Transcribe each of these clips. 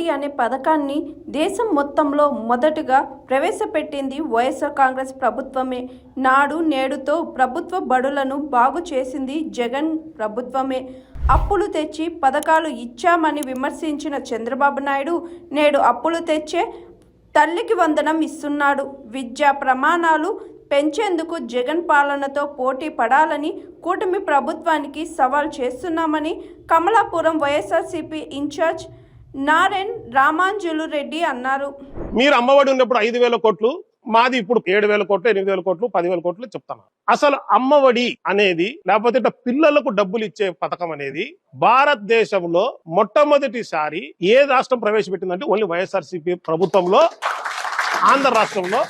అమ్మఒడి అనే పథకాన్ని దేశం మొత్తంలో మొదటగా ప్రవేశపెట్టింది వైఎస్ఆర్ కాంగ్రెస్ ప్రభుత్వమే. నాడు నేడుతో ప్రభుత్వ బడులను బాగు చేసింది జగన్ ప్రభుత్వమే. అప్పులు తెచ్చి పథకాలు ఇచ్చామని విమర్శించిన చంద్రబాబు నాయుడు నేడు అప్పులు తెచ్చే తల్లికి వందనం ఇస్తున్నాడు. విద్యా ప్రమాణాలు పెంచేందుకు జగన్ పాలనతో పోటీ పడాలని కూటమి ప్రభుత్వానికి సవాల్ చేస్తున్నామని Kamalapuram YSRCP in charge Narayan Ramanjulu Reddy అన్నారు. మీరు అమ్మఒడి ఉన్నప్పుడు ఐదు వేల కోట్లు మాది ఇప్పుడు ఏడు వేల కోట్లు ఎనిమిది వేల కోట్లు పదివేల కోట్లు చెప్తాను అసలు అమ్మఒడి అనేది లేకపోతే ఇట్లా పిల్లలకు డబ్బులు ఇచ్చే పథకం అనేది భారతదేశంలో మొట్టమొదటిసారి ఏ రాష్ట్రం ప్రవేశపెట్టిందంటే ఓన్లీ వైఎస్ఆర్సీపీ ప్రభుత్వంలో ఆంధ్ర రాష్ట్రంలో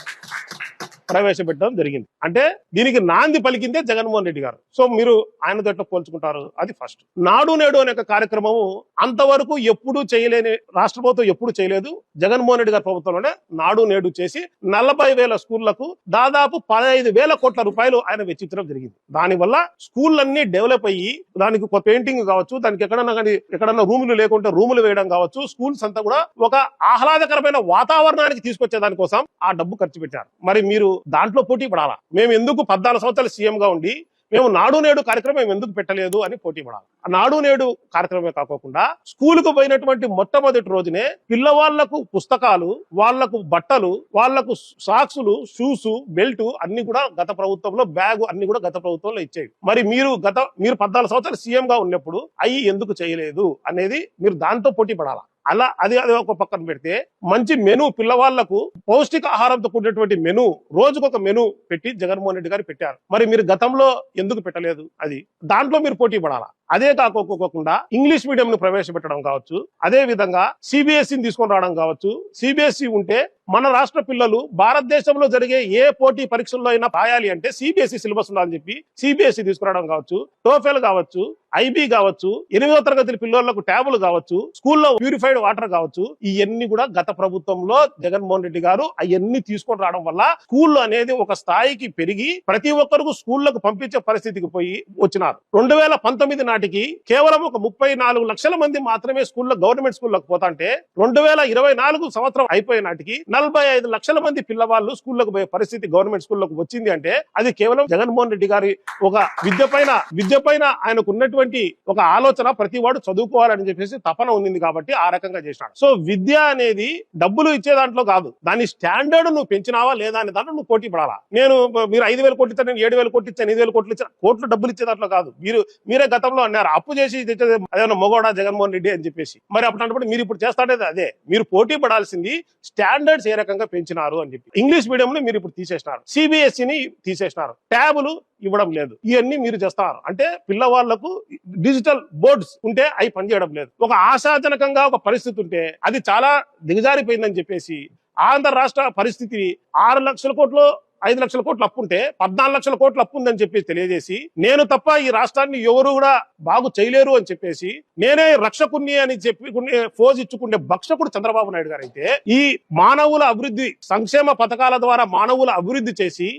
ప్రవేశపెట్టడం జరిగింది. అంటే దీనికి నాంది పలికిందే జగన్మోహన్ రెడ్డి గారు. సో మీరు ఆయనతో ఎట్లా పోల్చుకుంటారు అది ఫస్ట్. నాడు నేడు అనే ఒక కార్యక్రమము అంతవరకు ఎప్పుడు చేయలేని రాష్ట్ర ప్రభుత్వం ఎప్పుడు చేయలేదు. జగన్మోహన్ రెడ్డి గారి ప్రభుత్వంలోనే నాడు నేడు చేసి నలభై వేల స్కూళ్ళకు దాదాపు పదహైదు వేల కోట్ల రూపాయలు ఆయన వెచ్చించడం జరిగింది. దానివల్ల స్కూళ్ళన్నీ డెవలప్ అయ్యి దానికి ఒక పెయింటింగ్ కావచ్చు దానికి ఎక్కడన్నా కానీ ఎక్కడన్నా రూములు లేకుంటే రూములు వేయడం కావచ్చు స్కూల్స్ అంతా కూడా ఒక ఆహ్లాదకరమైన వాతావరణానికి తీసుకొచ్చే దానికోసం ఆ డబ్బు ఖర్చు పెట్టారు. మరి మీరు దాంట్లో పోటీ పడాలా? మేము ఎందుకు పద్నాలుగు సంవత్సరాలు సీఎం గా ఉండి మేము నాడు నేడు కార్యక్రమం మేము ఎందుకు పెట్టలేదు అని పోటీ పడాలి. ఆ నాడు నేడు కార్యక్రమమే కాకోకుండా స్కూలుకు పోయినటువంటి మొట్టమొదటి రోజునే పిల్లవాళ్ళకు పుస్తకాలు వాళ్ళకు బట్టలు వాళ్ళకు సాక్సులు షూస్ బెల్ట్ అన్ని కూడా గత ప్రభుత్వంలో బ్యాగ్ అన్ని కూడా గత ప్రభుత్వంలో ఇచ్చేవి. మరి మీరు గత మీరు పద్నాలుగు సంవత్సరాలు సీఎం గా ఉన్నప్పుడు అవి ఎందుకు చేయలేదు అనేది మీరు దాంతో పోటీ పడాలా? అలా అది అది ఒక పక్కన పెడితే మంచి మెను పిల్లవాళ్ళకు పౌష్టిక ఆహారంతో కూడినటువంటి మెను రోజుకొక మెను పెట్టి జగన్మోహన్ రెడ్డి గారు పెట్టారు. మరి మీరు గతంలో ఎందుకు పెట్టలేదు అది? దాంట్లో మీరు పోటీ పడాలా? అదే కాకోకుండా ఇంగ్లీష్ మీడియం ను ప్రవేశపెట్టడం కావచ్చు. అదే విధంగా సిబిఎస్ఈని తీసుకొని రావడం కావచ్చు. సిబిఎస్ఈ ఉంటే మన రాష్ట్ర పిల్లలు భారతదేశంలో జరిగే ఏ పోటీ పరీక్షల్లో అయినా రాయాలి అంటే సిబిఎస్ఈ సిలబస్ ఉండాలని చెప్పి సిబిఎస్ఈ తీసుకురావడం కావచ్చు. టోఫెల్ కావచ్చు ఐబీ కావచ్చు ఎనిమిదో తరగతి పిల్లలకు ట్యాబులు కావచ్చు స్కూల్లో ప్యూరిఫైడ్ వాటర్ కావచ్చు. ఇవన్నీ కూడా గత ప్రభుత్వంలో జగన్మోహన్ రెడ్డి గారు అవన్నీ తీసుకొని రావడం వల్ల స్కూల్ అనేది ఒక స్థాయికి పెరిగి ప్రతి ఒక్కరికి స్కూళ్ళకు పంపించే పరిస్థితికి పోయి వచ్చినారు. రెండు వేల పంతొమ్మిది నాటి నాటికి కేవలం ఒక ముప్పై నాలుగు లక్షల మంది మాత్రమే స్కూల్లో గవర్నమెంట్ స్కూల్లోకి పోతాంటే రెండు వేల ఇరవై నాలుగు సంవత్సరం అయిపోయే నాటికి నలభై ఐదు లక్షల మంది పిల్లవాళ్ళు స్కూల్లకు పోయే పరిస్థితి గవర్నమెంట్ స్కూల్లోకి వచ్చింది అంటే అది కేవలం జగన్మోహన్ రెడ్డి గారి ఒక విద్య పైన విద్య పైన ఆయనకు ఉన్నటువంటి ఒక ఆలోచన ప్రతి వాడు చదువుకోవాలని చెప్పేసి తపన ఉంది కాబట్టి ఆ రకంగా చేసినాడు. సో విద్య అనేది డబ్బులు ఇచ్చే దాంట్లో కాదు. దాని స్టాండర్డ్ నువ్వు పెంచినావా లేదా అనే దాంట్లో నువ్వు పోటీ పడాలా? నేను మీరు ఐదు వేలు కోట్లు ఇచ్చాను నేను ఏడు వేలు కోట్లు ఇచ్చాను ఐదు వేలు కోట్లు ఇచ్చాను కోట్లు డబ్బులు ఇచ్చే దాంట్లో కాదు. మీరు మీరే గతంలో అన్నారు. అప్పు చేసి తెచ్చేది అదేమన్నా మొగోడా జగన్మోహన్ రెడ్డి అని చెప్పేసి. మరి అప్పుడు మీరు ఇప్పుడు చేస్తాడేది అదే. మీరు పోటీ పడాల్సింది స్టాండర్డ్స్ ఏ రకంగా పెంచినారు అని చెప్పి. ఇంగ్లీష్ మీడియం మీరు ఇప్పుడు తీసేసినారు. సిబిఎస్ఈని తీసేసినారు. ట్యాబులు ఇవ్వడం లేదు. ఇవన్నీ మీరు చేస్తారు. అంటే పిల్లవాళ్ళకు డిజిటల్ బోర్డ్స్ ఉంటే అవి పనిచేయడం లేదు. ఒక ఆశాజనకంగా ఒక పరిస్థితి ఉంటే అది చాలా దిగజారిపోయిందని చెప్పేసి ఆంధ్ర రాష్ట్ర పరిస్థితి ఆరు లక్షల కోట్లు ఐదు లక్షల కోట్లు అప్పు ఉంటే పద్నాలుగు లక్షల కోట్లు అప్పు ఉందని చెప్పేసి తెలియజేసి నేను తప్ప ఈ రాష్ట్రాన్ని ఎవరు కూడా బాగు చేయలేరు అని చెప్పేసి నేనే రక్షకుణ్ణి అని చెప్పి ఫోజ్ ఇచ్చుకునే భక్షకుడు చంద్రబాబు నాయుడు గారు అయితే ఈ మానవుల అభివృద్ధి సంక్షేమ పథకాల ద్వారా మానవుల అభివృద్ధి చేసి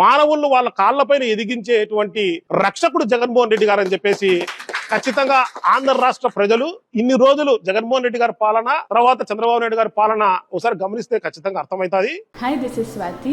మానవులను వాళ్ళ కాళ్ళపైన ఎదిగించేటువంటి రక్షకుడు జగన్మోహన్ రెడ్డి గారు అని చెప్పేసి ఖచ్చితంగా ఆంధ్ర రాష్ట్ర ప్రజలు ఇన్ని రోజులు జగన్మోహన్ రెడ్డి గారి పాలన తర్వాత చంద్రబాబు నాయుడు గారి పాలన ఒకసారి గమనిస్తే ఖచ్చితంగా అర్థమవుతుంది. Hi this is Swathi